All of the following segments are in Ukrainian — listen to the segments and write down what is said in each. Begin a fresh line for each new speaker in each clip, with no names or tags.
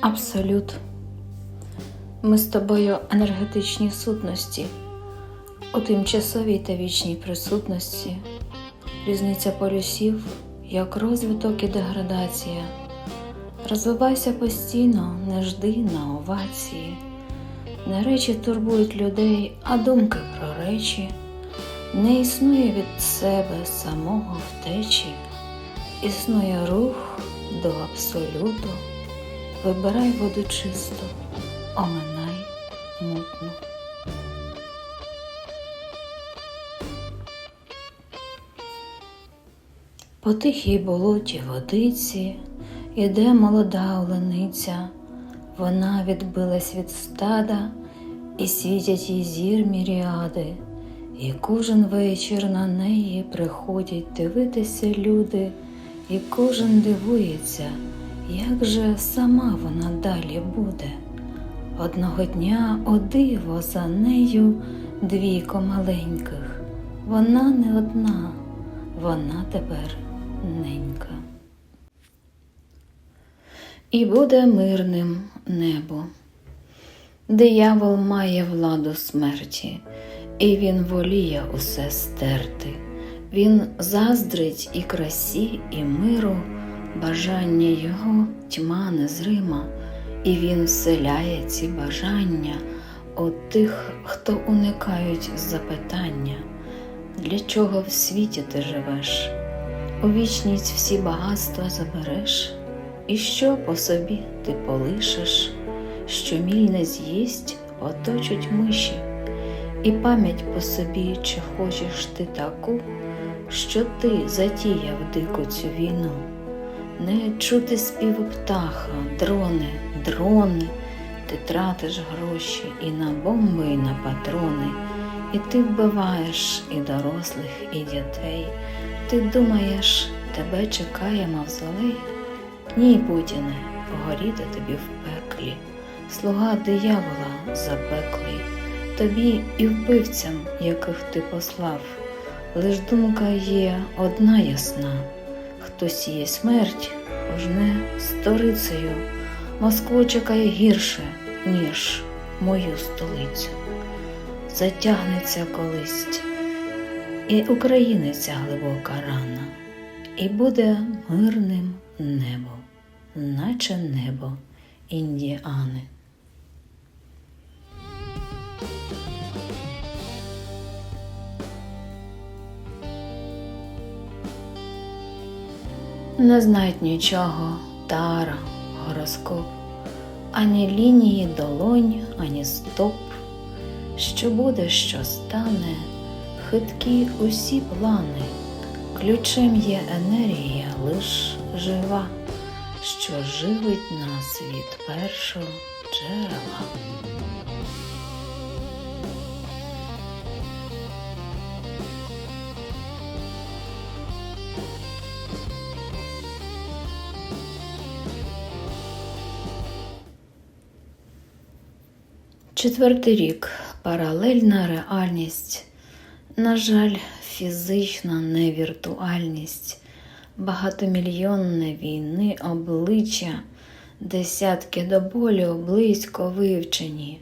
Абсолют. Ми з тобою енергетичні сутності у тимчасовій та вічній присутності, різниця полюсів, як розвиток і деградація. Розвивайся постійно, не жди на овації. Не речі турбують людей, а думки про речі. Не існує від себе самого втечі, існує рух до абсолюту. Вибирай воду чисту, оминай мутну. По тихій болоті водиці іде молода олениця, вона відбилась від стада, і світять їй зір міріади, і кожен вечір на неї приходять дивитися люди, і кожен дивується, як же сама вона далі буде. Одного дня о диво за нею двійко маленьких. Вона не одна, вона тепер ненька. І буде мирним небо. Диявол має владу смерті, і він воліє усе стерти. Він заздрить і красі, і миру, бажання його тьма незрима, і він вселяє ці бажання у тих, хто уникають запитання, для чого в світі ти живеш, у вічність всі багатства забереш, і що по собі ти полишиш, що міль не з'їсть, оточуть миші, і пам'ять по собі, чи хочеш ти таку, що ти затіяв дику цю війну. Не чути співу птаха, дрони, дрони, ти тратиш гроші і на бомби, і на патрони, і ти вбиваєш і дорослих, і дітей. Ти думаєш, тебе чекає мавзолей? Ні, Путіне, горіти тобі в пеклі, слуга диявола запеклий, тобі і вбивцям, яких ти послав. Лиш думка є одна ясна. Хто сіє смерть, пожне сторицею. Москву чекає гірше, ніж мою столицю. Затягнеться колись, і українеться глибока рана, і буде мирним небо, наче небо індіани. Не знають нічого. Тара, гороскоп, ані лінії долонь, ані стоп. Що буде, що стане, хиткі усі плани, ключем є енергія лиш жива, що живить нас від першого джерела. Четвертий рік. Паралельна реальність, на жаль, фізична невіртуальність, багатомільйонне війни обличчя, десятки до болю близько вивчені,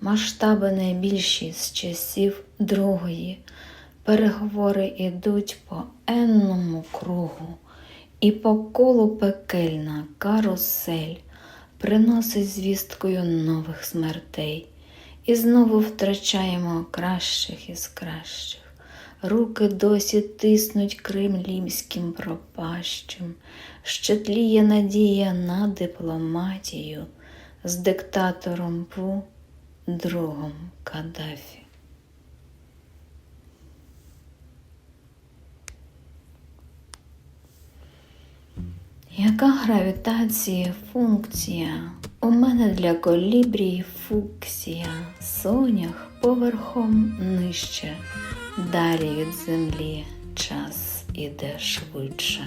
масштаби найбільші з часів другої, переговори ідуть по енному кругу, і по колу пекельна карусель приносить звісткою нових смертей, і знову втрачаємо кращих із кращих. Руки досі тиснуть кремлівським пропащем, ще тліє надія на дипломатію з диктатором Пу, другом Каддафі. Яка гравітація функція? У мене для колібрії фуксія, сонях поверхом нижче, далі від землі час іде швидше.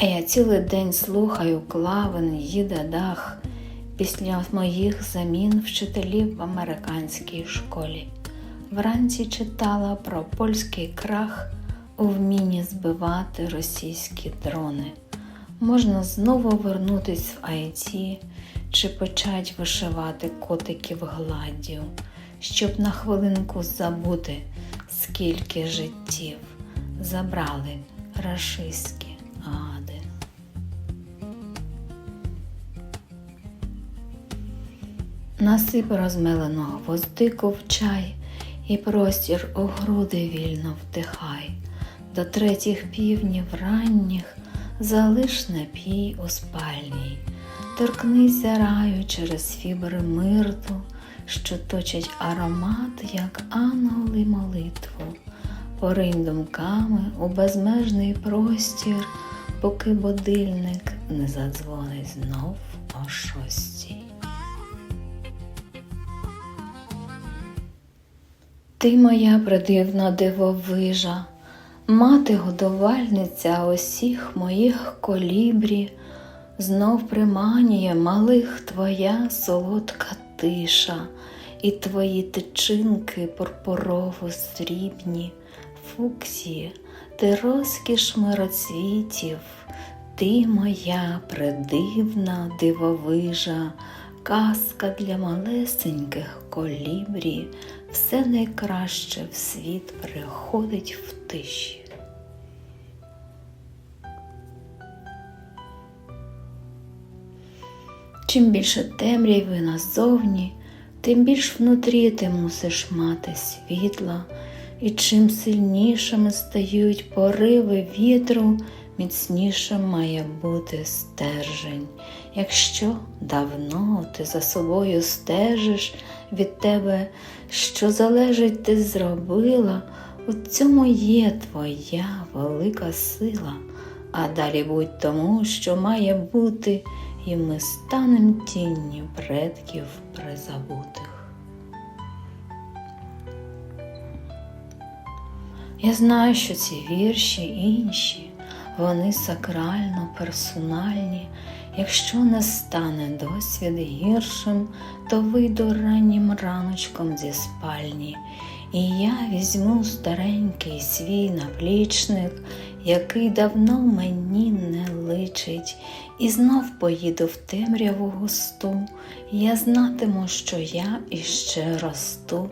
Я цілий день слухаю клавен, їде дах після моїх замін вчителів в американській школі. Вранці читала про польський крах, у вмінні збивати російські дрони. Можна знову вернутись в IT чи почать вишивати котиків гладдю, щоб на хвилинку забути, скільки життів забрали рашистські гади. Насип розмеленого воздику в чай, і простір у груди вільно вдихай. До третіх півнів ранніх залиш напій у спальній, торкнися раю через фібри мирту, що точать аромат, як ангели молитву. Поринь думками у безмежний простір, поки будильник не задзвонить знов о шостій. Ти моя придивна дивовижа, мати годувальниця усіх моїх колібрі, знов приманює малих твоя солодка тиша, і твої тичинки пурпурово срібні, фуксії, ти розкіш мироцвітів, ти моя придивна дивовижа, казка для малесеньких колібрі, все найкраще в світ приходить в тиші. Чим більше темряви назовні, тим більш внутрі ти мусиш мати світла, і чим сильнішими стають пориви вітру, міцнішим має бути стержень. Якщо давно ти за собою стежиш від тебе, що залежить, ти зробила, у цьому є твоя велика сила, а далі будь тому, що має бути, і ми станем тінню предків призабутих. Я знаю, що ці вірші інші, вони сакрально персональні. Якщо не стане досвід гіршим, то вийду раннім раночком зі спальні, і я візьму старенький свій наплічник, який давно мені не личить, і знов поїду в темряву густу. Я знатиму, що я іще росту,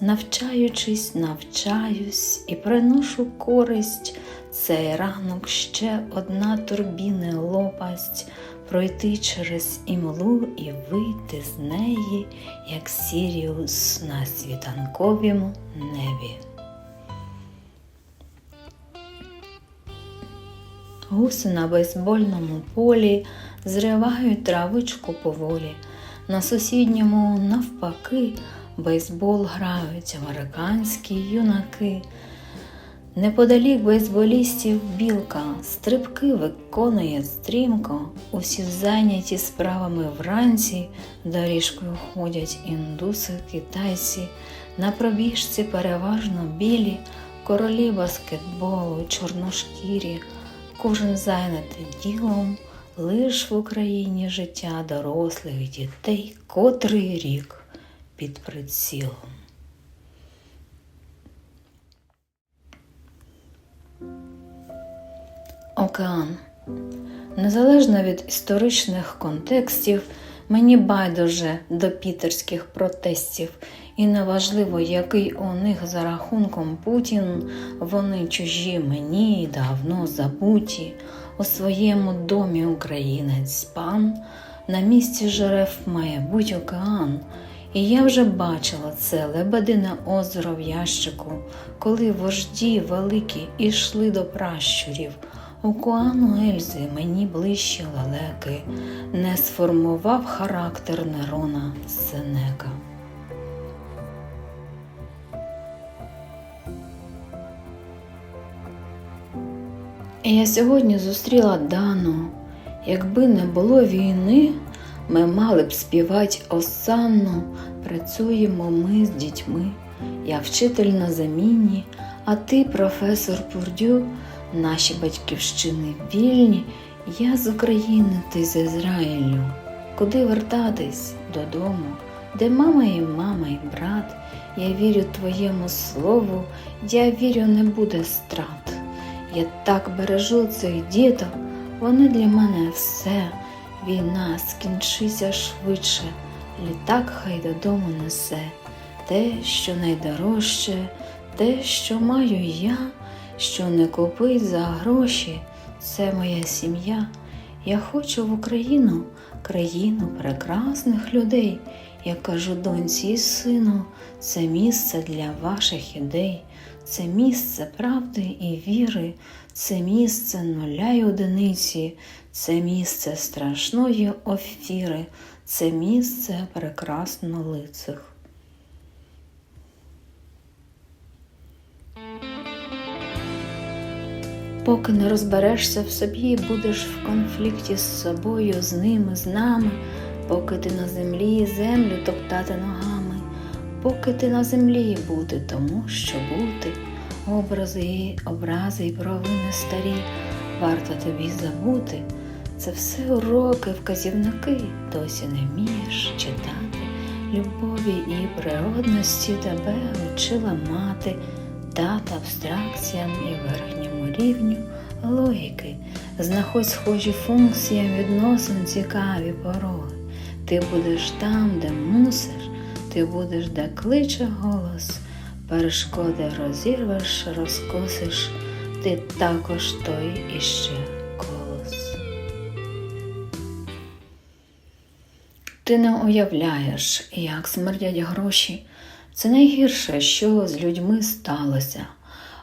навчаючись, навчаюсь і приношу користь. Цей ранок ще одна турбіни лопасть, пройти через імлу і вийти з неї, як Сіріус на світанковім небі. Гуси на бейсбольному полі зривають травичку поволі. На сусідньому, навпаки, бейсбол грають американські юнаки. Неподалік бейсболістів білка, стрибки виконує стрімко, усі зайняті справами вранці, доріжкою ходять індуси, китайці, на пробіжці переважно білі, королі баскетболу, чорношкірі, кожен зайнятий ділом, лиш в Україні життя дорослих дітей, котрий рік під прицілом. Океан. Незалежно від історичних контекстів, мені байдуже до пітерських протестів, і неважливо, який у них за рахунком Путін, вони чужі мені давно забуті. У своєму домі українець пан, на місці жерев має бути океан. І я вже бачила це лебедине озеро в ящику, коли вожді великі ішли до пращурів. У Куану Ельзи мені ближчі лелеки, не сформував характер Нерона Сенека. Я сьогодні зустріла Дану. Якби не було війни, ми мали б співати осанну, працюємо ми з дітьми. Я вчитель на заміні, а ти, професор Пурдю, наші батьківщини вільні, я з України, ти з Ізраїлю. Куди вертатись додому, де мама і мама, і брат, я вірю твоєму слову, я вірю, не буде страт. Я так бережу цих діток, вони для мене все. Війна скінчиться швидше, літак хай додому несе. Те, що найдорожче, те, що маю я, що не купить за гроші, це моя сім'я. Я хочу в Україну, країну прекрасних людей. Я кажу доньці і сину, це місце для ваших ідей, це місце правди і віри, це місце нуля й одиниці, це місце страшної офіри, це місце прекрасно лицих. Поки не розберешся в собі, будеш в конфлікті з собою, з ними, з нами, поки ти на землі землю топтати ногами, поки ти на землі бути тому, що бути, образи, і образи і провини старі, варто тобі забути. Це все уроки, вказівники, досі не вмієш читати. Любові і природності тебе учила мати, дата абстракціям і верхньому рівню логіки. Знаходь схожі функціям відносин цікаві пороги. Ти будеш там, де мусиш, ти будеш, де кличе голос, перешкоди розірвеш, розкосиш, ти також той іще колос. Ти не уявляєш, як смердять гроші. Це найгірше, що з людьми сталося.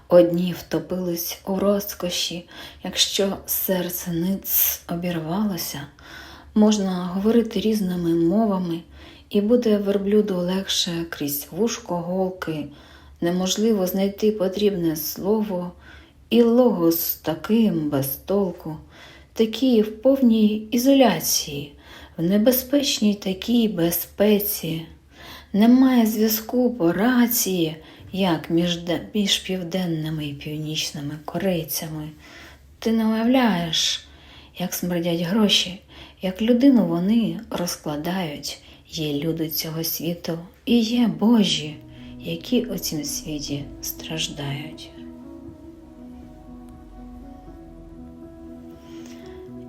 Одні втопились у розкоші, якщо серце ниц обірвалося, можна говорити різними мовами, і буде верблюду легше крізь вушко голки, неможливо знайти потрібне слово, і логос таким без толку, такі в повній ізоляції, в небезпечній такій безпеці. Немає зв'язку по рації, як між, між південними і північними корейцями. Ти не уявляєш, як смердять гроші, як людину вони розкладають. Є люди цього світу і є Божі, які у цім світі страждають.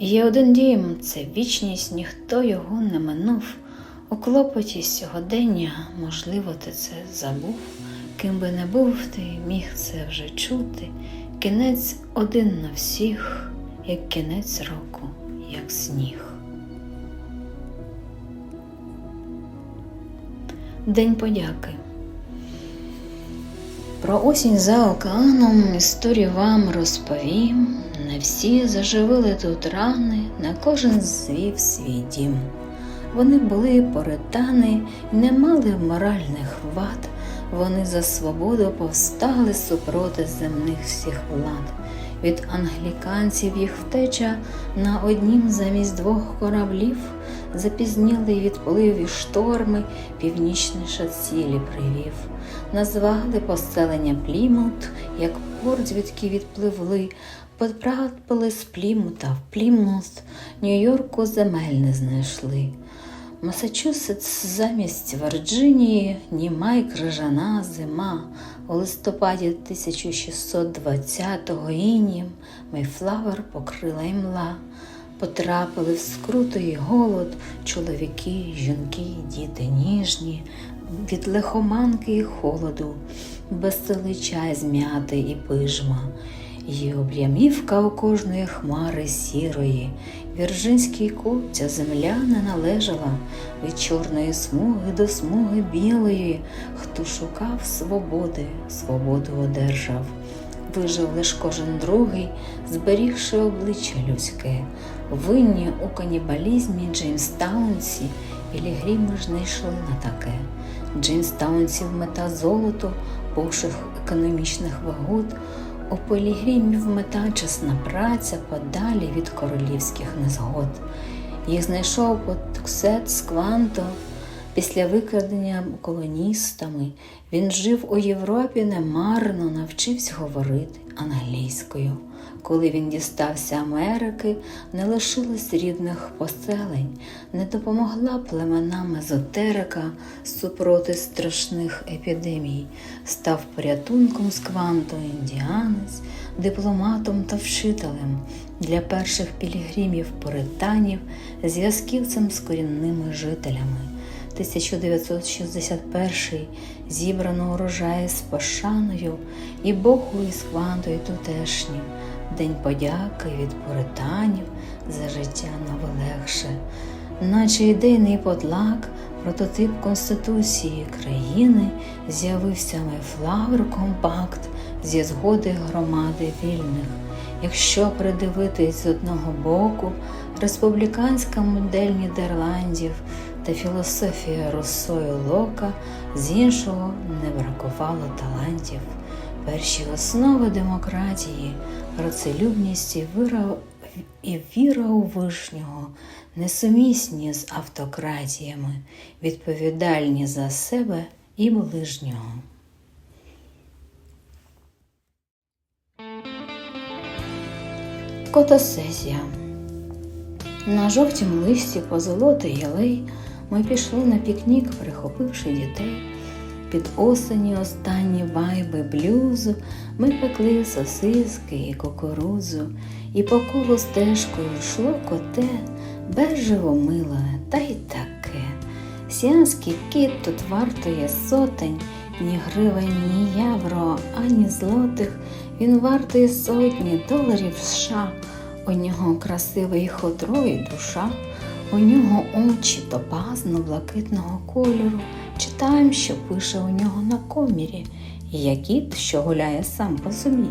Є один дім, це вічність, ніхто його не минув. У клопоті сьогодення, можливо, ти це забув. Ким би не був, ти міг це вже чути. Кінець один на всіх, як кінець року, як сніг. День подяки. Про осінь за океаном історію вам розповім. Не всі заживили тут рани, на кожен звів свій дім. Вони були поритани і не мали моральних вад. Вони за свободу повстали супроти земних всіх влад. Від англіканців їх втеча на однім замість двох кораблів запізнілий відплив і шторми північніше цілі привів. Назвали поселення Плімут, як порт, звідки відпливли, потрапили з Плімута в Плімут, Нью-Йорку земель не знайшли. Масачусетс замість Вірджинії німа й крижана зима. У листопаді 1620-го інім Мейфлавер покрила імла. Потрапили в скрутий голод чоловіки, жінки, діти ніжні, від лихоманки і холоду, безсилий чай зм'яти і пижма. Є облямівка у кожної хмари сірої, Віржинській купця земля не належала від чорної смуги до смуги білої, хто шукав свободи, свободу одержав. Вижив лиш кожен другий, зберігши обличчя людське. Винні у канібалізмі Джеймстаунсі, Пілігрими ж не йшли на таке. Джеймстаунсів мета золото, пошук економічних вигод, у Пілігримів мета чесна праця подалі від королівських незгод. Їх знайшов Потуксет з Кванто, Після викрадення колоністами він жив у Європі немарно навчився говорити англійською. Коли він дістався Америки, не лишилось рідних поселень, не допомогла племенам езотерика супроти страшних епідемій, став порятунком з кванту індіанець, дипломатом та вчителем для перших пілігримів поританів, зв'язківцем з корінними жителями. 1961 зібрано урожаї з пошаною і Богу із квантою тутешнім, День подяки від поританів за життя новолегше, наче ідейний подлак, прототип Конституції країни, з'явився Мейфлавр Компакт зі згоди громади вільних. Якщо придивитись з одного боку, республіканська модель Нідерландів та філософія Руссо і Лока, з іншого не бракувало талантів. Перші основи демократії, працелюбність і віра, і віра у вишнього, несумісні з автократіями, відповідальні за себе і ближнього. Фотосесія. На жовтім листі позолотий ялей ми пішли на пікнік, прихопивши дітей. Під осені останні вайби блюзу ми пекли сосиски і кукурудзу, і по колу стежкою йшло коте, бежево миле, та й таке. Сіанський кіт тут вартує сотень, ні гривень, ні євро, ані злотих. Він вартує сотні доларів США. У нього красивий і душа, у нього очі топазно блакитного кольору. Читаємо, що пише у нього на комірі, і я кіт, що гуляє сам по собі.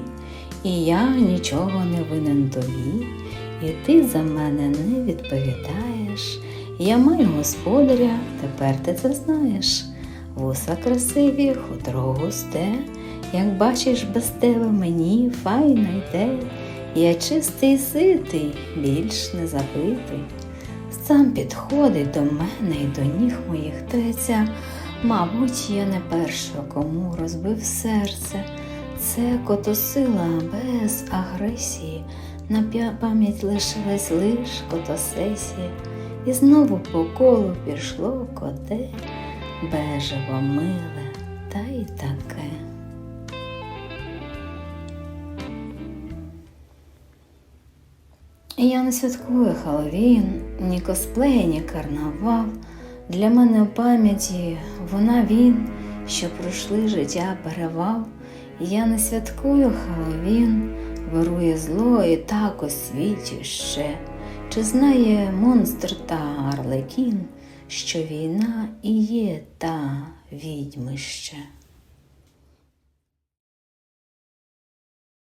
І я нічого не винен тобі, і ти за мене не відповідаєш. Я маю господаря, тепер ти це знаєш. Вуса красиві, хутро густе, як бачиш, без тебе мені файно йде. Я чистий ситий, більш не запитий. Сам підходить до мене і до ніг моїх треться. Мабуть, я не перша, кому розбив серце. Це котосила без агресії. На пам'ять лишилась лиш котосесія. І знову по колу пішло коте, бежево миле, та й таке. Я не святкую Хеллоуін, ні косплей, ні карнавал. Для мене в пам'яті вона він, що пройшли життя перевал. Я не святкую Хеллоуін, вирує зло і так у світі ще. Чи знає монстр та Арлекін, що війна і є та відьмище?